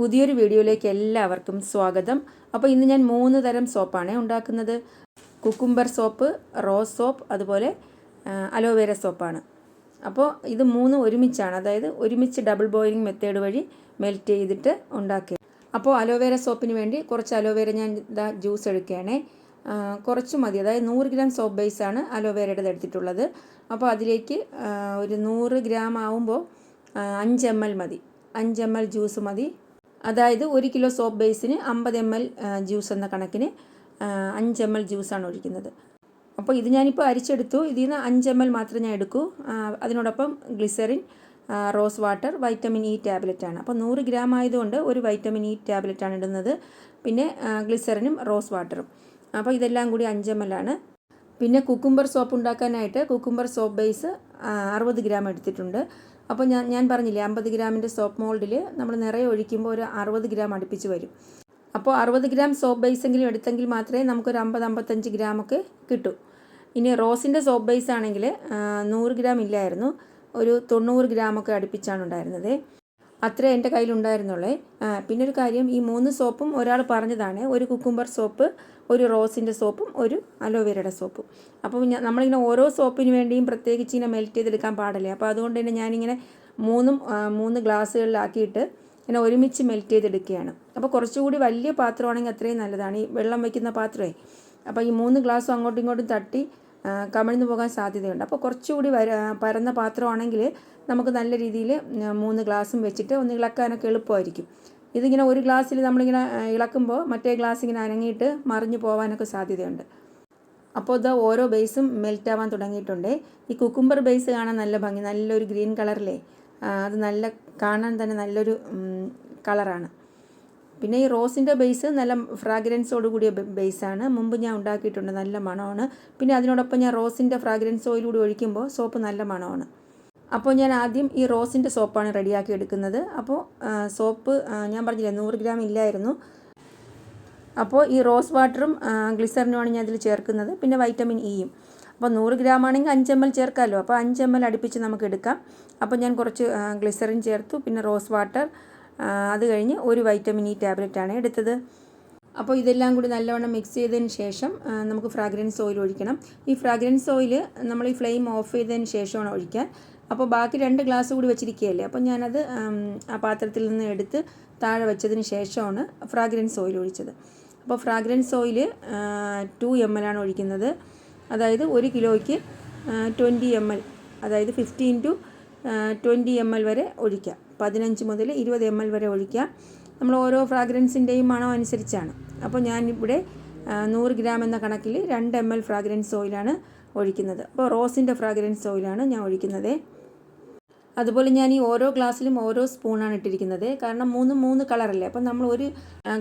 പുതിയൊരു വീഡിയോയിലേക്ക് എല്ലാവർക്കും സ്വാഗതം. അപ്പോൾ ഇന്ന് ഞാൻ മൂന്ന് തരം സോപ്പാണ് ഉണ്ടാക്കുന്നത്. കുക്കുംബർ സോപ്പ് റോസ് സോപ്പ് അതുപോലെ അലോവേര സോപ്പാണ്. അപ്പോൾ ഇത് മൂന്ന് ഒരുമിച്ചാണ് അതായത് ഒരുമിച്ച് ഡബിൾ ബോയിലിംഗ് മെത്തേഡ് വഴി മെൽറ്റ് ചെയ്തിട്ട് ഉണ്ടാക്കുക അപ്പോൾ അലോവേര സോപ്പിന് വേണ്ടി കുറച്ച് അലോവേര ഞാൻ ഇതാ ജ്യൂസ് എടുക്കുകയാണേ. കുറച്ച് മതി. അതായത് നൂറ് ഗ്രാം സോപ്പ് ബേസാണ് അലോവേരയുടെ എടുത്തിട്ടുള്ളത്. അപ്പോൾ അതിലേക്ക് ഒരു നൂറ് ഗ്രാം ആവുമ്പോൾ അഞ്ച് എം എൽ മതി. അഞ്ച് എം എൽ ജ്യൂസ് മതി. അതായത് ഒരു കിലോ സോപ്പ് ബേസിന് അമ്പത് എം എൽ ജ്യൂസ് എന്ന കണക്കിന് അഞ്ച് എം എൽ ജ്യൂസാണ് ഒഴിക്കുന്നത്. അപ്പോൾ ഇത് ഞാനിപ്പോൾ അരിച്ചെടുത്തു. ഇതിൽ നിന്ന് അഞ്ച് എം എൽ മാത്രമേ ഞാൻ എടുക്കൂ. അതിനോടൊപ്പം glycerin rose water vitamin E tablet ആണ്. അപ്പോൾ നൂറ് ഗ്രാം ആയതുകൊണ്ട് ഒരു വൈറ്റമിൻ ഇ ടാബ്ലറ്റ് ആണ് ഇടുന്നത്. പിന്നെ ഗ്ലിസറിനും റോസ് വാട്ടറും. അപ്പോൾ ഇതെല്ലാം കൂടി അഞ്ച് എം എൽ ആണ്. പിന്നെ കുക്കുംബർ സോപ്പ് ഉണ്ടാക്കാനായിട്ട് കുക്കുംബർ സോപ്പ് ബേസ് അറുപത് ഗ്രാം എടുത്തിട്ടുണ്ട്. അപ്പോൾ ഞാൻ ഞാൻ പറഞ്ഞില്ലേ അമ്പത് ഗ്രാമിന്റെ സോപ്പ് മോൾഡിൽ നമ്മൾ നിറയെ ഒഴിക്കുമ്പോൾ ഒരു അറുപത് ഗ്രാം അടുപ്പിച്ച് വരും. അപ്പോൾ അറുപത് ഗ്രാം സോപ്പ് ബേസ് എങ്കിലും എടുത്തെങ്കിൽ മാത്രമേ നമുക്കൊരു അമ്പത് അമ്പത്തഞ്ച് ഗ്രാമൊക്കെ കിട്ടൂ. ഇനി റോസിന്റെ സോപ്പ് ബേസ് ആണെങ്കിൽ നൂറ് ഗ്രാം ഇല്ലായിരുന്നു. ഒരു തൊണ്ണൂറ് ഗ്രാമൊക്കെ അടുപ്പിച്ചാണ് ഉണ്ടായിരുന്നത്. അത്രേ എന്റെ കയ്യിലുണ്ടായിരുന്നുള്ളേ. പിന്നെ ഒരു കാര്യം ഈ മൂന്ന് സോപ്പും ഒരാൾ പറഞ്ഞതാണ്. ഒരു കുക്കുംബർ സോപ്പ് ഒരു റോസിന്റെ സോപ്പും ഒരു അലോവേരയുടെ സോപ്പും. അപ്പോൾ നമ്മളിങ്ങനെ ഓരോ സോപ്പിന് വേണ്ടിയും പ്രത്യേകിച്ച് ഇങ്ങനെ മെൽറ്റ് ചെയ്തെടുക്കാൻ പാടില്ലേ. അപ്പോൾ അതുകൊണ്ട് തന്നെ ഞാനിങ്ങനെ മൂന്നും മൂന്ന് ഗ്ലാസ്സുകളിലാക്കിയിട്ട് ഇങ്ങനെ ഒരുമിച്ച് മെൽറ്റ് ചെയ്തെടുക്കുകയാണ്. അപ്പോൾ കുറച്ചുകൂടി വലിയ പാത്രമാണെങ്കിൽ അത്രയും നല്ലതാണ്. ഈ വെള്ളം വയ്ക്കുന്ന പാത്രമേ. അപ്പോൾ ഈ മൂന്ന് ഗ്ലാസ്സും അങ്ങോട്ടും ഇങ്ങോട്ടും തട്ടി കമിഴ്ന്നു പോകാൻ സാധ്യതയുണ്ട്. അപ്പോൾ കുറച്ചുകൂടി വര പരന്ന പാത്രമാണെങ്കിൽ നമുക്ക് നല്ല രീതിയിൽ മൂന്ന് ഗ്ലാസും വെച്ചിട്ട് ഒന്ന് ഇളക്കാനൊക്കെ എളുപ്പമായിരിക്കും. ഇതിങ്ങനെ ഒരു ഗ്ലാസ്സിൽ നമ്മളിങ്ങനെ ഇളക്കുമ്പോൾ മറ്റേ ഗ്ലാസ് ഇങ്ങനെ അനങ്ങിയിട്ട് മറിഞ്ഞു പോകാനൊക്കെ സാധ്യതയുണ്ട്. അപ്പോൾ ഇത് ഓരോ ബേസും മെൽറ്റ് ആവാൻ തുടങ്ങിയിട്ടുണ്ട്. ഈ കുക്കുംബർ ബേസ് കാണാൻ നല്ല ഭംഗി നല്ലൊരു ഗ്രീൻ കളറിലേ അത് നല്ല കാണാൻ തന്നെ നല്ലൊരു കളറാണ്. പിന്നെ ഈ റോസിന്റെ ബേസ് നല്ല ഫ്രാഗ്രൻസോട് കൂടിയ ബേസാണ്. മുമ്പ് ഞാൻ ഉണ്ടാക്കിയിട്ടുണ്ട് നല്ല മണമാണ്. പിന്നെ അതിനോടൊപ്പം ഞാൻ റോസിന്റെ ഫ്രാഗ്രൻസ് ഓയിൽ കൂടി ഒഴിക്കുമ്പോൾ സോപ്പ് നല്ല മണമാണ്. അപ്പോൾ ഞാൻ ആദ്യം ഈ റോസിന്റെ സോപ്പാണ് റെഡിയാക്കി എടുക്കുന്നത്. അപ്പോൾ സോപ്പ് ഞാൻ പറഞ്ഞില്ല നൂറ് ഗ്രാം ഇല്ലായിരുന്നു. അപ്പോൾ ഈ റോസ് വാട്ടറും ഗ്ലിസറിനുമാണ് ഞാൻ ഇതിൽ ചേർക്കുന്നത്. പിന്നെ വൈറ്റമിൻ ഇയും. അപ്പോൾ നൂറ് ഗ്രാം ആണെങ്കിൽ അഞ്ച് എം എൽ ചേർക്കാമല്ലോ. അപ്പോൾ അഞ്ച് എം എൽ അടുപ്പിച്ച് നമുക്ക് എടുക്കാം. അപ്പോൾ ഞാൻ കുറച്ച് ഗ്ലിസറിൻ ചേർത്തു. പിന്നെ റോസ് വാട്ടർ അത് കഴിഞ്ഞ് ഒരു വൈറ്റമിൻ ഇ ടാബ്ലറ്റാണ് എടുത്തത്. അപ്പോൾ ഇതെല്ലാം കൂടി നല്ലവണ്ണം മിക്സ് ചെയ്തതിന് ശേഷം നമുക്ക് ഫ്രാഗ്രൻസ് ഓയിൽ ഒഴിക്കണം. ഈ ഫ്രാഗ്രൻസ് ഓയിൽ നമ്മൾ ഈ ഫ്ലെയിം ഓഫ് ചെയ്തതിന് ശേഷമാണ് ഒഴിക്കാൻ. അപ്പോൾ ബാക്കി രണ്ട് ഗ്ലാസ് കൂടി വെച്ചിരിക്കുകയല്ലേ? അപ്പോൾ ഞാനത് ആം, പാത്രത്തിൽ നിന്ന് എടുത്ത് താഴെ വെച്ചതിന് ശേഷമാണ് ഫ്രാഗ്രൻസ് ഓയിൽ ഒഴിച്ചത്. അപ്പോൾ fragrance oil two M L ആണ് ഒഴിക്കുന്നത്. അതായത് ഒരു കിലോയ്ക്ക് ട്വന്റി എം എൽ അതായത് fifteen to twenty M L വരെ ഒഴിക്കാം. പതിനഞ്ച് മുതൽ ഇരുപത് എം എൽ വരെ ഒഴിക്കുക. നമ്മൾ ഓരോ ഫ്രാഗ്രൻസിന്റെയും മണം അനുസരിച്ചാണ്. അപ്പോൾ ഞാനിവിടെ നൂറ് ഗ്രാം എന്ന കണക്കിൽ രണ്ട് എം എൽ ഫ്രാഗ്രൻസ് ഓയിലാണ് ഒഴിക്കുന്നത്. അപ്പോൾ റോസിന്റെ ഫ്രാഗ്രൻസ് ഓയിലാണ് ഞാൻ ഒഴിക്കുന്നത്. അതുപോലെ ഞാൻ ഈ ഓരോ ഗ്ലാസ്സിലും ഓരോ സ്പൂണാണ് ഇട്ടിരിക്കുന്നത്. കാരണം മൂന്ന് മൂന്ന് കളറല്ലേ? അപ്പം നമ്മൾ ഒരു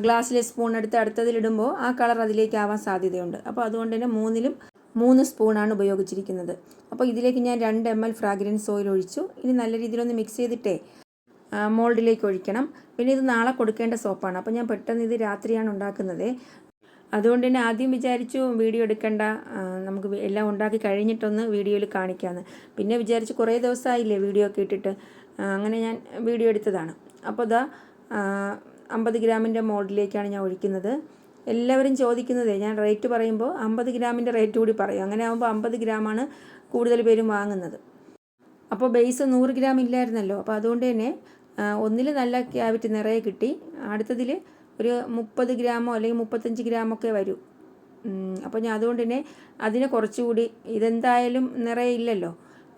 ഗ്ലാസ്സിലെ സ്പൂൺ എടുത്ത് അടുത്തതിലിടുമ്പോൾ ആ കളർ അതിലേക്ക് ആവാൻ സാധ്യതയുണ്ട്. അപ്പോൾ അതുകൊണ്ട് തന്നെ മൂന്നിലും മൂന്ന് സ്പൂണാണ് ഉപയോഗിച്ചിരിക്കുന്നത്. അപ്പോൾ ഇതിലേക്ക് ഞാൻ രണ്ട് എം എൽ ഫ്രാഗ്രൻസ് ഓയിൽ ഒഴിച്ചു. ഇനി നല്ല രീതിയിലൊന്ന് മിക്സ് ചെയ്തിട്ടേ മോൾഡിലേക്ക് ഒഴിക്കണം. പിന്നെ ഇത് നാളെ കൊടുക്കേണ്ട സോപ്പാണ്. അപ്പോൾ ഞാൻ പെട്ടെന്ന് ഇത് രാത്രിയാണ് ഉണ്ടാക്കുന്നത്. അതുകൊണ്ട് തന്നെ ആദ്യം വിചാരിച്ചു വീഡിയോ എടുക്കണ്ട. നമുക്ക് എല്ലാം ഉണ്ടാക്കി കഴിഞ്ഞിട്ടൊന്ന് വീഡിയോയിൽ കാണിക്കാമെന്ന് പിന്നെ വിചാരിച്ചു കുറേ ദിവസമായില്ലേ വീഡിയോ ഒക്കെ ഇട്ടിട്ട്. അങ്ങനെ ഞാൻ വീഡിയോ എടുത്തതാണ്. അപ്പോൾ ഇതാ അമ്പത് ഗ്രാമിന്റെ മോൾഡിലേക്കാണ് ഞാൻ ഒഴിക്കുന്നത്. എല്ലാവരും ചോദിക്കുന്നതേ ഞാൻ റേറ്റ് പറയുമ്പോൾ അമ്പത് ഗ്രാമിന്റെ റേറ്റ് കൂടി പറയും. അങ്ങനെ ആകുമ്പോൾ അമ്പത് ഗ്രാമാണ് കൂടുതൽ പേരും വാങ്ങുന്നത്. അപ്പോൾ ബേസ് നൂറ് ഗ്രാം ഇല്ലായിരുന്നല്ലോ. അപ്പോൾ അതുകൊണ്ട് തന്നെ ഒന്നിൽ നല്ല ക്യാവിറ്റി നിറയെ കിട്ടി. അടുത്തതിൽ ഒരു മുപ്പത് ഗ്രാമോ അല്ലെങ്കിൽ മുപ്പത്തഞ്ച് ഗ്രാമൊക്കെ വരൂ. വരും അപ്പോൾ ഞാൻ അതുകൊണ്ട് തന്നെ അതിനെ കുറച്ചുകൂടി ഇതെന്തായാലും നിറയെ ഇല്ലല്ലോ.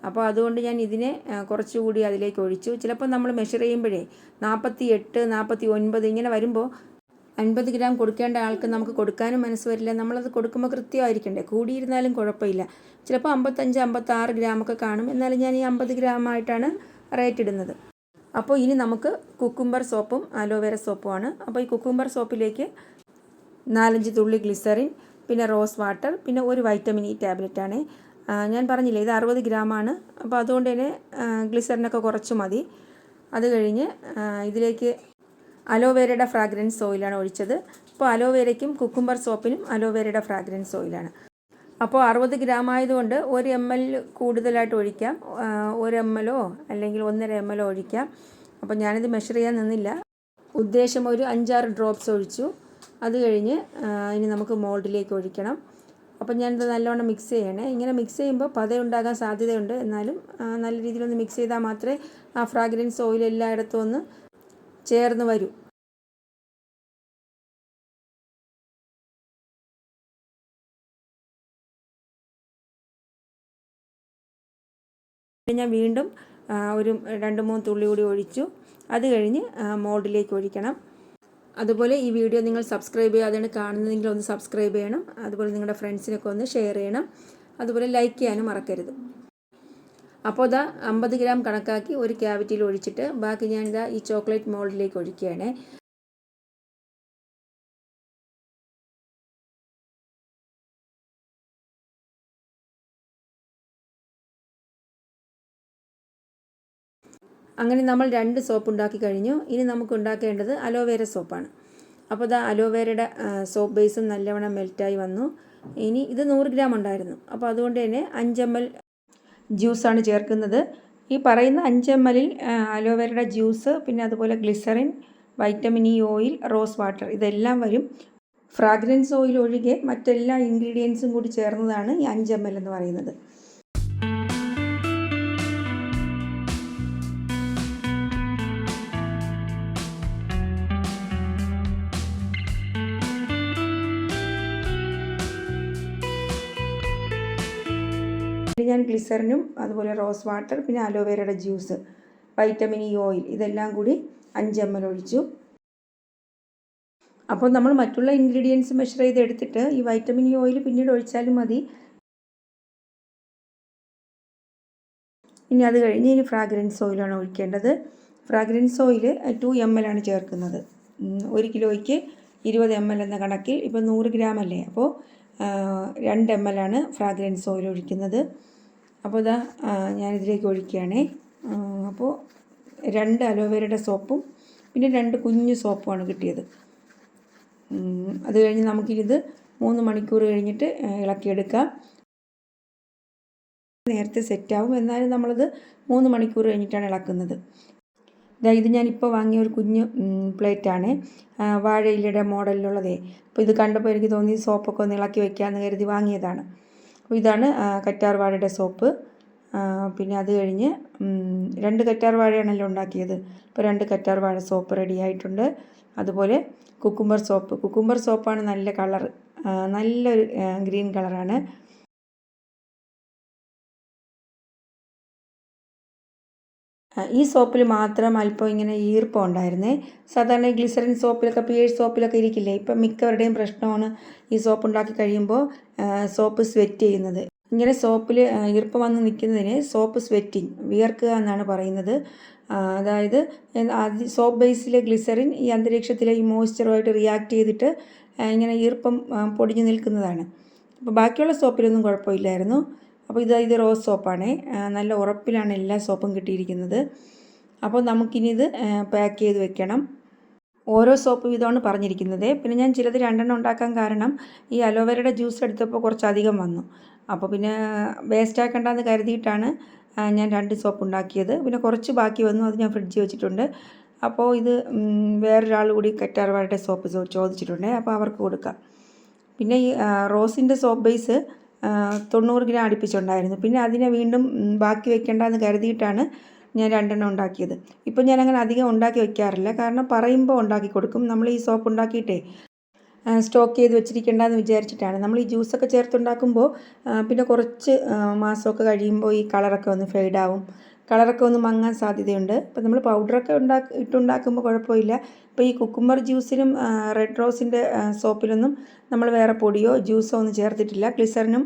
അപ്പോൾ അതുകൊണ്ട് ഞാൻ ഇതിനെ കുറച്ചുകൂടി അതിലേക്ക് ഒഴിച്ചു. ചിലപ്പോൾ നമ്മൾ മെഷർ ചെയ്യുമ്പോഴേ നാൽപ്പത്തി എട്ട് നാൽപ്പത്തി ഒൻപത് ഇങ്ങനെ വരുമ്പോൾ അൻപത് ഗ്രാം കൊടുക്കേണ്ട ആൾക്ക് നമുക്ക് കൊടുക്കാനും മനസ്സ് വരില്ല. നമ്മളത് കൊടുക്കുമ്പോൾ കൃത്യമായിരിക്കണ്ടേ? കൂടിയിരുന്നാലും കുഴപ്പമില്ല. ചിലപ്പോൾ അമ്പത്തഞ്ച് അമ്പത്താറ് ഗ്രാമൊക്കെ കാണും. എന്നാലും ഞാൻ ഈ അമ്പത് ഗ്രാമായിട്ടാണ് റേറ്റ് ഇടുന്നത്. അപ്പോൾ ഇനി നമുക്ക് കുക്കുംബർ സോപ്പും അലോവേര സോപ്പുമാണ് അപ്പോൾ ഈ കുക്കുംബർ സോപ്പിലേക്ക് നാലഞ്ച് തുള്ളി ഗ്ലിസറിൻ പിന്നെ റോസ് വാട്ടർ പിന്നെ ഒരു വൈറ്റമിൻ ഇ ടാബ്ലറ്റാണ് ഞാൻ പറഞ്ഞില്ലേ ഇത് അറുപത് ഗ്രാമാണ് അപ്പോൾ അതുകൊണ്ട് തന്നെ ഗ്ലിസറിനൊക്കെ കുറച്ച് മതി. അത് കഴിഞ്ഞ് ഇതിലേക്ക് അലോവേരയുടെ ഫ്രാഗ്രൻസ് ഓയിലാണ് ഒഴിച്ചത്. അപ്പോൾ അലോവേരയ്ക്കും കുക്കുംബർ സോപ്പിനും അലോവേരയുടെ ഫ്രാഗ്രൻസ് ഓയിലാണ് അപ്പോൾ അറുപത് ഗ്രാം ആയതുകൊണ്ട് ഒരു എം എൽ കൂടുതലായിട്ട് ഒഴിക്കാം. ഒരു എം എല്ലോ അല്ലെങ്കിൽ ഒന്നര എം എല്ലോ ഒഴിക്കാം. അപ്പോൾ ഞാനിത് മെഷർ ചെയ്യാൻ നിന്നില്ല. ഉദ്ദേശം ഒരു അഞ്ചാറ് ഡ്രോപ്സ് ഒഴിച്ചു. അത് കഴിഞ്ഞ് ഇനി നമുക്ക് മോൾഡിലേക്ക് ഒഴിക്കണം. അപ്പം ഞാനിത് നല്ലവണ്ണം മിക്സ് ചെയ്യണേ. ഇങ്ങനെ മിക്സ് ചെയ്യുമ്പോൾ പതയുണ്ടാകാൻ സാധ്യതയുണ്ട്. എന്നാലും നല്ല രീതിയിലൊന്ന് മിക്സ് ചെയ്താൽ മാത്രമേ ആ ഫ്രാഗ്രൻസ് ഓയിൽ എല്ലായിടത്തും ഒന്ന് ചേർന്ന് വരൂ. ഞാൻ വീണ്ടും ഒരു രണ്ട് മൂന്ന് തുള്ളി കൂടി ഒഴിച്ചു. അത് കഴിഞ്ഞ് മോൾഡിലേക്ക് ഒഴിക്കണം. അതുപോലെ ഈ വീഡിയോ നിങ്ങൾ സബ്സ്ക്രൈബ് ചെയ്യാതെയാണ് കാണുന്നതെങ്കിൽ ഒന്ന് സബ്സ്ക്രൈബ് ചെയ്യണം. അതുപോലെ നിങ്ങളുടെ ഫ്രണ്ട്സിനൊക്കെ ഒന്ന് ഷെയർ ചെയ്യണം. അതുപോലെ ലൈക്ക് ചെയ്യാനും മറക്കരുത്. അപ്പോൾ ഇതാ അമ്പത് ഗ്രാം കണക്കാക്കി ഒരു ക്യാവിറ്റിയിൽ ഒഴിച്ചിട്ട് ബാക്കി ഞാനിതാ ഈ ചോക്ലേറ്റ് മോൾഡിലേക്ക് ഒഴിക്കുകയാണ്. അങ്ങനെ നമ്മൾ രണ്ട് സോപ്പ് ഉണ്ടാക്കി കഴിഞ്ഞു. ഇനി നമുക്ക് ഉണ്ടാക്കേണ്ടത് അലോവേര സോപ്പാണ്. അപ്പോൾ ഇതാ അലോവേരയുടെ സോപ്പ് ബേസും നല്ലവണ്ണം മെൽറ്റായി വന്നു. ഇനി ഇത് നൂറ് ഗ്രാം ഉണ്ടായിരുന്നു. അപ്പോൾ അതുകൊണ്ട് തന്നെ അഞ്ച് എം എൽ ജ്യൂസാണ് ചേർക്കുന്നത്. ഈ പറയുന്ന അഞ്ച് എം എല്ലിൽ അലോവേരയുടെ ജ്യൂസ് പിന്നെ അതുപോലെ glycerin vitamin E oil rose water ഇതെല്ലാം വരും. ഫ്രാഗ്രൻസ് ഓയിൽ ഒഴികെ മറ്റെല്ലാ ഇൻഗ്രീഡിയൻസും കൂടി ചേർന്നതാണ് ഈ അഞ്ച് എം എൽ എന്ന് പറയുന്നത്. ഇതിൽ ഞാൻ ഗ്ലിസറിനും അതുപോലെ റോസ് വാട്ടർ പിന്നെ അലോവേരയുടെ ജ്യൂസ് വൈറ്റമിൻ ഇ ഓയിൽ ഇതെല്ലാം കൂടി അഞ്ച് എം എൽ ഒഴിച്ചു. അപ്പോൾ നമ്മൾ മറ്റുള്ള ഇൻഗ്രീഡിയൻസ് മെഷർ ചെയ്ത് എടുത്തിട്ട് ഈ വൈറ്റമിൻ ഇ ഓയിൽ പിന്നീട് ഒഴിച്ചാലും മതി. ഇനി അത് കഴിഞ്ഞ് ഇനി ഫ്രാഗ്രൻസ് ഓയിലാണ് ഒഴിക്കേണ്ടത്. Fragrance oil two M L ആണ് ചേർക്കുന്നത്. ഒരു കിലോയ്ക്ക് ഇരുപത് എം എൽ എന്ന കണക്കിൽ ഇപ്പോൾ നൂറ് ഗ്രാം അല്ലേ? അപ്പോൾ രണ്ട് എം എൽ ആണ് ഫ്രാഗ്രൻസ് ഓയിൽ ഒഴിക്കുന്നത്. അപ്പോൾ ഇതാ ഞാനിതിലേക്ക് ഒഴിക്കുകയാണേ. അപ്പോൾ രണ്ട് അലോവേരയുടെ സോപ്പും പിന്നെ രണ്ട് കുഞ്ഞു സോപ്പുമാണ് കിട്ടിയത്. അത് കഴിഞ്ഞ് നമുക്കിത് മൂന്ന് മണിക്കൂർ കഴിഞ്ഞിട്ട് ഇളക്കിയെടുക്കാം. നേരത്തെ സെറ്റാവും എന്നാലും നമ്മളത് മൂന്ന് മണിക്കൂർ കഴിഞ്ഞിട്ടാണ് ഇളക്കുന്നത്. ഇതാ ഇത് ഞാനിപ്പോൾ വാങ്ങിയ ഒരു കുഞ്ഞ് പ്ലേറ്റാണ്. വാഴയിലയുടെ മോഡലിലുള്ളതേ. അപ്പോൾ ഇത് കണ്ടപ്പോൾ എനിക്ക് തോന്നി സോപ്പൊക്കെ ഒന്ന് ഇളക്കി വെക്കാമെന്ന് കരുതി വാങ്ങിയതാണ്. അപ്പോൾ ഇതാണ് കറ്റാർ വാഴയുടെ സോപ്പ്. പിന്നെ അത് കഴിഞ്ഞ് രണ്ട് കറ്റാർ വാഴയാണല്ലോ ഉണ്ടാക്കിയത്. ഇപ്പോൾ രണ്ട് കറ്റാർ വാഴ സോപ്പ് റെഡി ആയിട്ടുണ്ട്. അതുപോലെ കുക്കുംബർ സോപ്പ്. കുക്കുംബർ സോപ്പാണ് നല്ല കളർ നല്ലൊരു ഗ്രീൻ കളറാണ്. ഈ സോപ്പിൽ മാത്രം അല്പം ഇങ്ങനെ ഈർപ്പം ഉണ്ടായിരുന്നേ. സാധാരണ ഗ്ലിസറിൻ സോപ്പിലൊക്കെ പിയേഴ്സ് സോപ്പിലൊക്കെ ഇരിക്കില്ലേ? ഇപ്പം മിക്കവരുടെയും പ്രശ്നമാണ് ഈ സോപ്പ് ഉണ്ടാക്കി കഴിയുമ്പോൾ സോപ്പ് സ്വെറ്റ് ചെയ്യുന്നത്. ഇങ്ങനെ സോപ്പിൽ ഈർപ്പം വന്ന് നിൽക്കുന്നതിന് സോപ്പ് സ്വെറ്റിങ് വിയർക്കുക എന്നാണ് പറയുന്നത്. അതായത് സോപ്പ് ബേസിലെ ഗ്ലിസറിൻ ഈ അന്തരീക്ഷത്തിലെ ഈ മോയ്സ്ചറുമായിട്ട് റിയാക്ട് ചെയ്തിട്ട് ഇങ്ങനെ ഈർപ്പം പൊടിഞ്ഞു നിൽക്കുന്നതാണ്. അപ്പോൾ ബാക്കിയുള്ള സോപ്പിലൊന്നും കുഴപ്പമില്ലായിരുന്നു. അപ്പോൾ ഇത് ഇത് റോസ് സോപ്പാണേ. നല്ല ഉറപ്പിലാണ് എല്ലാ സോപ്പും കിട്ടിയിരിക്കുന്നത്. അപ്പോൾ നമുക്കിനിത് പാക്ക് ചെയ്ത് വെക്കണം. ഓരോ സോപ്പ് വീതമാണ് പറഞ്ഞിരിക്കുന്നത്. പിന്നെ ഞാൻ ചിലത് രണ്ടെണ്ണം ഉണ്ടാക്കാൻ കാരണം ഈ അലോവേരയുടെ ജ്യൂസ് എടുത്തപ്പോൾ കുറച്ചധികം വന്നു. അപ്പോൾ പിന്നെ വേസ്റ്റ് ആക്കണ്ടെന്ന് കരുതിയിട്ടാണ് ഞാൻ രണ്ട് സോപ്പ് ഉണ്ടാക്കിയത്. പിന്നെ കുറച്ച് ബാക്കി വന്നു അത് ഞാൻ ഫ്രിഡ്ജിൽ വെച്ചിട്ടുണ്ട്. അപ്പോൾ ഇത് വേറൊരാൾ കൂടി കറ്റാർവാഴയുടെ സോപ്പ് ചോദിച്ചിട്ടുണ്ട്. അപ്പോൾ അവർക്ക് കൊടുക്കാം. പിന്നെ ഈ റോസിന്റെ സോപ്പ് ബേസ് തൊണ്ണൂറ് ഗ്രാം അടുപ്പിച്ചുണ്ടായിരുന്നു. പിന്നെ അതിനെ വീണ്ടും ബാക്കി വെക്കേണ്ടെന്ന് കരുതിയിട്ടാണ് ഞാൻ രണ്ടെണ്ണം ഉണ്ടാക്കിയത്. ഇപ്പം ഞാനങ്ങനെ അധികം ഉണ്ടാക്കി വെക്കാറില്ല. കാരണം പറയുമ്പോൾ ഉണ്ടാക്കി കൊടുക്കും. നമ്മൾ ഈ സോപ്പ് ഉണ്ടാക്കിയിട്ടേ സ്റ്റോക്ക് ചെയ്ത് വെച്ചിരിക്കേണ്ടെന്ന് വിചാരിച്ചിട്ടാണ്. നമ്മൾ ഈ ജ്യൂസൊക്കെ ചേർത്തുണ്ടാക്കുമ്പോൾ പിന്നെ കുറച്ച് മാസമൊക്കെ കഴിയുമ്പോൾ ഈ കളറൊക്കെ ഒന്ന് ഫെയ്ഡാവും കളറൊക്കെ ഒന്ന് മങ്ങാൻ സാധ്യതയുണ്ട്. അപ്പോൾ നമ്മൾ പൗഡറൊക്കെ ഉണ്ടാക്കി ഇട്ടുണ്ടാക്കുമ്പോൾ കുഴപ്പമില്ല. ഇപ്പോൾ ഈ കുക്കുംബർ ജ്യൂസിനും ആ, റെഡ് റോസിന്റെ സോപ്പിലൊന്നും നമ്മൾ വേറെ പൊടിയോ ജ്യൂസോ ഒന്നും ചേർത്തിട്ടില്ല. ഗ്ലിസറിനും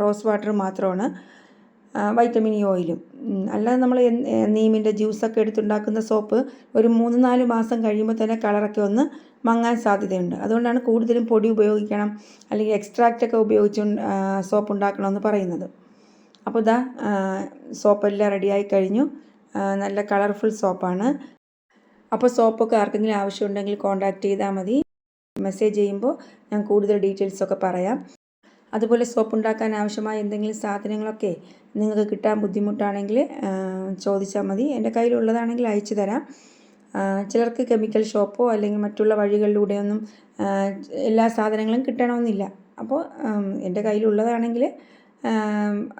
റോസ് വാട്ടറും മാത്രമാണ്. വൈറ്റമിൻ ഓയിലും. അല്ലാതെ നമ്മൾ നീമിന്റെ ജ്യൂസൊക്കെ എടുത്തുണ്ടാക്കുന്ന സോപ്പ് ഒരു മൂന്ന് നാല് മാസം കഴിയുമ്പോൾ തന്നെ കളറൊക്കെ ഒന്ന് മങ്ങാൻ സാധ്യതയുണ്ട്. അതുകൊണ്ടാണ് കൂടുതലും പൊടി ഉപയോഗിക്കണം. അല്ലെങ്കിൽ എക്സ്ട്രാക്റ്റൊക്കെ ഉപയോഗിച്ച് സോപ്പ് ഉണ്ടാക്കണമെന്ന് പറയുന്നത്. അപ്പോൾ ഇതാ സോപ്പെല്ലാം റെഡിയായി കഴിഞ്ഞു. നല്ല കളർഫുൾ സോപ്പാണ്. അപ്പോൾ സോപ്പൊക്കെ ആർക്കെങ്കിലും ആവശ്യമുണ്ടെങ്കിൽ കോൺടാക്റ്റ് ചെയ്താൽ മതി. മെസ്സേജ് ചെയ്യുമ്പോൾ ഞാൻ കൂടുതൽ ഡീറ്റെയിൽസൊക്കെ പറയാം. അതുപോലെ സോപ്പ് ഉണ്ടാക്കാൻ ആവശ്യമായ എന്തെങ്കിലും സാധനങ്ങളൊക്കെ നിങ്ങൾക്ക് കിട്ടാൻ ബുദ്ധിമുട്ടാണെങ്കിൽ ചോദിച്ചാൽ മതി. എന്റെ കയ്യിലുള്ളതാണെങ്കിൽ അയച്ചു തരാം. ചിലർക്ക് കെമിക്കൽ ഷോപ്പോ അല്ലെങ്കിൽ മറ്റുള്ള വഴികളിലൂടെയൊന്നും എല്ലാ സാധനങ്ങളും കിട്ടണമെന്നില്ല. അപ്പോൾ എന്റെ കയ്യിലുള്ളതാണെങ്കിൽ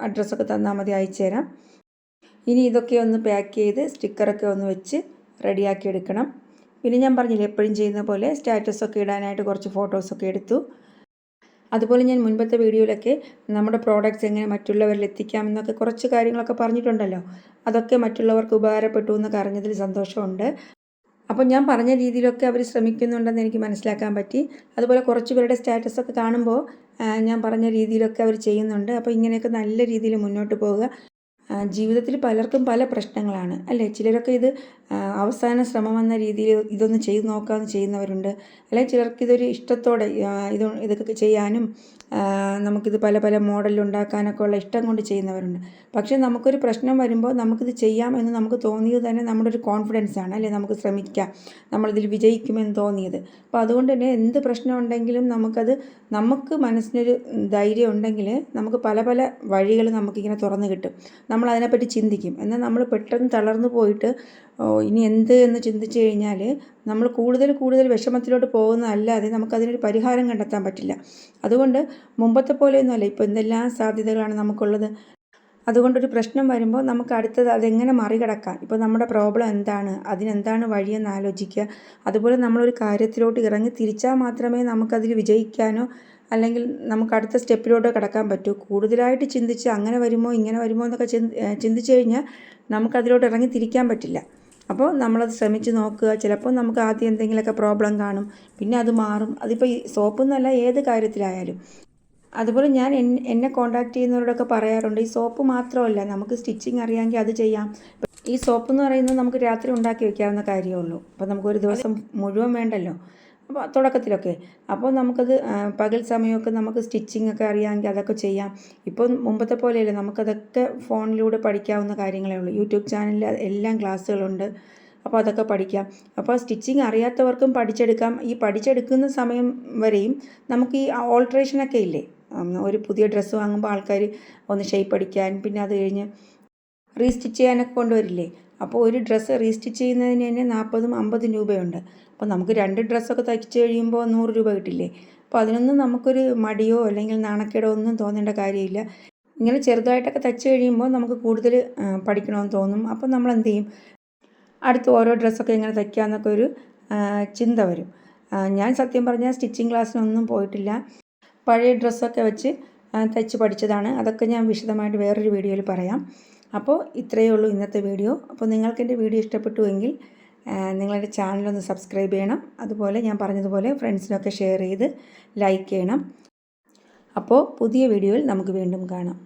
അഡ്രസ്സൊക്കെ തന്നാൽ മതി അയച്ചു തരാം ഇനി ഇതൊക്കെ ഒന്ന് പാക്ക് ചെയ്ത് സ്റ്റിക്കറൊക്കെ ഒന്ന് വെച്ച് റെഡിയാക്കി എടുക്കണം. പിന്നെ ഞാൻ പറഞ്ഞില്ലേ എപ്പോഴും ചെയ്യുന്ന പോലെ സ്റ്റാറ്റസൊക്കെ ഇടാനായിട്ട് കുറച്ച് ഫോട്ടോസൊക്കെ എടുത്തു. അതുപോലെ ഞാൻ മുൻപത്തെ വീഡിയോയിലൊക്കെ നമ്മുടെ പ്രോഡക്റ്റ്സ് എങ്ങനെ മറ്റുള്ളവരിൽ എത്തിക്കാം എന്നൊക്കെ കുറച്ച് കാര്യങ്ങളൊക്കെ പറഞ്ഞിട്ടുണ്ടല്ലോ. അതൊക്കെ മറ്റുള്ളവർക്ക് ഉപകാരപ്പെട്ടു എന്നൊക്കെ അറിഞ്ഞതിൽ സന്തോഷമുണ്ട്. അപ്പോൾ ഞാൻ പറഞ്ഞ രീതിയിലൊക്കെ അവർ ശ്രമിക്കുന്നുണ്ടെന്ന് എനിക്ക് മനസ്സിലാക്കാൻ പറ്റി. അതുപോലെ കുറച്ച് പേരുടെ സ്റ്റാറ്റസൊക്കെ കാണുമ്പോൾ ഞാൻ പറഞ്ഞ രീതിയിലൊക്കെ അവർ ചെയ്യുന്നുണ്ട്. അപ്പോൾ ഇങ്ങനെയൊക്കെ നല്ല രീതിയിൽ മുന്നോട്ട് പോവുക. ജീവിതത്തിൽ പലർക്കും പല പ്രശ്നങ്ങളാണ്. അല്ലേ? ചിലരൊക്കെ ഇത് അവസാന ശ്രമം എന്ന രീതിയിൽ ഇതൊന്ന് ചെയ്ത് നോക്കാമെന്ന് ചെയ്യുന്നവരുണ്ട്. അല്ലെങ്കിൽ ചിലർക്ക് ഇതൊരു ഇഷ്ടത്തോടെ ഇത് ഇതൊക്കെ ചെയ്യാനും നമുക്കിത് പല പല മോഡലിൽ ഉണ്ടാക്കാനൊക്കെ ഉള്ള ഇഷ്ടം കൊണ്ട് ചെയ്യുന്നവരുണ്ട്. പക്ഷേ നമുക്കൊരു പ്രശ്നം വരുമ്പോൾ നമുക്കിത് ചെയ്യാം എന്ന് നമുക്ക് തോന്നിയത് തന്നെ നമ്മുടെ ഒരു കോൺഫിഡൻസ് ആണ്. അല്ലേ? നമുക്ക് ശ്രമിക്കാം. നമ്മളിതിൽ വിജയിക്കുമെന്ന് തോന്നിയത്. അപ്പോൾ അതുകൊണ്ട് തന്നെ എന്ത് പ്രശ്നം ഉണ്ടെങ്കിലും നമുക്കത് നമുക്ക് മനസ്സിനൊരു ധൈര്യം ഉണ്ടെങ്കിൽ നമുക്ക് പല പല വഴികൾ നമുക്കിങ്ങനെ തുറന്നു കിട്ടും. നമ്മൾ അതിനെപ്പറ്റി ചിന്തിക്കും. എന്നാൽ നമ്മൾ പെട്ടെന്ന് തളർന്നു പോയിട്ട് ഇനി എന്ത് എന്ന് ചിന്തിച്ചു കഴിഞ്ഞാൽ നമ്മൾ കൂടുതൽ കൂടുതൽ വിഷമത്തിലോട്ട് പോകുന്നതല്ലാതെ നമുക്കതിനൊരു പരിഹാരം കണ്ടെത്താൻ പറ്റില്ല. അതുകൊണ്ട് മുമ്പത്തെ പോലെയൊന്നുമല്ല ഇപ്പോൾ എന്തെല്ലാം സാധ്യതകളാണ് നമുക്കുള്ളത്? അതുകൊണ്ടൊരു പ്രശ്നം വരുമ്പോൾ നമുക്ക് അടുത്തത് അതെങ്ങനെ മറികടക്കാം? ഇപ്പോൾ നമ്മുടെ പ്രോബ്ലം എന്താണ്? അതിനെന്താണ് വഴിയെന്ന് ആലോചിക്കുക. അതുപോലെ നമ്മളൊരു കാര്യത്തിലോട്ട് ഇറങ്ങി തിരിച്ചാൽ മാത്രമേ നമുക്കതിൽ വിജയിക്കാനോ അല്ലെങ്കിൽ നമുക്ക് അടുത്ത സ്റ്റെപ്പിലോട്ട് കടക്കാൻ പറ്റൂ. കൂടുതലായിട്ട് ചിന്തിച്ച് അങ്ങനെ വരുമോ ഇങ്ങനെ വരുമോ എന്നൊക്കെ ചിന്തിച്ചു കഴിഞ്ഞാൽ നമുക്കതിലോട്ട് ഇറങ്ങി തിരിക്കാൻ പറ്റില്ല. അപ്പോൾ നമ്മളത് ശ്രമിച്ച് നോക്കുക. ചിലപ്പോൾ നമുക്ക് ആദ്യം എന്തെങ്കിലുമൊക്കെ പ്രോബ്ലം കാണും. പിന്നെ അത് മാറും. അതിപ്പോൾ ഈ സോപ്പൊന്നല്ല ഏത് കാര്യത്തിലായാലും. അതുപോലെ ഞാൻ എന്നെ കോണ്ടാക്ട് ചെയ്യുന്നവരോടൊക്കെ പറയാറുണ്ട് ഈ സോപ്പ് മാത്രമല്ല നമുക്ക് സ്റ്റിച്ചിങ് അറിയാമെങ്കിൽ അത് ചെയ്യാം. ഈ സോപ്പ് എന്ന് പറയുന്നത് നമുക്ക് രാത്രി ഉണ്ടാക്കി വെക്കാവുന്ന കാര്യമേ ഉള്ളൂ. അപ്പോൾ നമുക്കൊരു ദിവസം മുഴുവൻ വേണ്ടല്ലോ. അപ്പോൾ തുടക്കത്തിലൊക്കെ. അപ്പോൾ നമുക്കത് പകൽ സമയമൊക്കെ നമുക്ക് സ്റ്റിച്ചിങ് ഒക്കെ അറിയാമെങ്കിൽ അതൊക്കെ ചെയ്യാം. ഇപ്പോൾ മുമ്പത്തെ പോലെയല്ല നമുക്കതൊക്കെ ഫോണിലൂടെ പഠിക്കാവുന്ന കാര്യങ്ങളേ ഉള്ളൂ. യൂട്യൂബ് ചാനലിൽ എല്ലാം ക്ലാസ്സുകളുണ്ട്. അപ്പോൾ അതൊക്കെ പഠിക്കാം. അപ്പോൾ സ്റ്റിച്ചിങ് അറിയാത്തവർക്കും പഠിച്ചെടുക്കാം. ഈ പഠിച്ചെടുക്കുന്ന സമയം വരെയും നമുക്ക് ഈ ഓൾട്രേഷനൊക്കെ ഇല്ലേ? ഒരു പുതിയ ഡ്രസ്സ് വാങ്ങുമ്പോൾ ആൾക്കാർ ഒന്ന് ഷേപ്പ് അടിക്കാൻ പിന്നെ അത് കഴിഞ്ഞ് റീസ്റ്റിച്ച് ചെയ്യാനൊക്കെ കൊണ്ടുവരില്ലേ? അപ്പോൾ ഒരു ഡ്രസ്സ് റീസ്റ്റിച്ച് ചെയ്യുന്നതിന് തന്നെ നാൽപ്പതും അമ്പതും രൂപയുണ്ട്. അപ്പോൾ നമുക്ക് രണ്ട് ഡ്രസ്സൊക്കെ തയ്ച്ച് കഴിയുമ്പോൾ നൂറ് രൂപ കിട്ടില്ലേ? അപ്പോൾ അതിനൊന്നും നമുക്കൊരു മടിയോ അല്ലെങ്കിൽ നാണക്കേടോ ഒന്നും തോന്നേണ്ട കാര്യമില്ല. ഇങ്ങനെ ചെറുതായിട്ടൊക്കെ തയ്ച്ച് കഴിയുമ്പോൾ നമുക്ക് കൂടുതൽ പഠിക്കണമെന്ന് തോന്നും. അപ്പോൾ നമ്മൾ എന്ത് ചെയ്യും? അടുത്ത് ഓരോ ഡ്രസ്സൊക്കെ എങ്ങനെ തയ്ക്കാമെന്നൊക്കെ ഒരു ചിന്ത വരും. ഞാൻ സത്യം പറഞ്ഞാൽ സ്റ്റിച്ചിങ് ക്ലാസ്സിനൊന്നും പോയിട്ടില്ല. പഴയ ഡ്രസ്സൊക്കെ വെച്ച് തയ്ച്ച് പഠിച്ചതാണ്. അതൊക്കെ ഞാൻ വിശദമായിട്ട് വേറൊരു വീഡിയോയിൽ പറയാം. അപ്പോൾ ഇത്രയേ ഉള്ളൂ ഇന്നത്തെ വീഡിയോ. അപ്പോൾ നിങ്ങൾക്ക് എന്റെ വീഡിയോ ഇഷ്ടപ്പെട്ടുവെങ്കിൽ നിങ്ങളുടെ ചാനലൊന്ന് സബ്സ്ക്രൈബ് ചെയ്യണം. അതുപോലെ ഞാൻ പറഞ്ഞതുപോലെ ഫ്രണ്ട്സിനൊക്കെ ഷെയർ ചെയ്ത് ലൈക്ക് ചെയ്യണം. അപ്പോൾ പുതിയ വീഡിയോയിൽ നമുക്ക് വീണ്ടും കാണാം.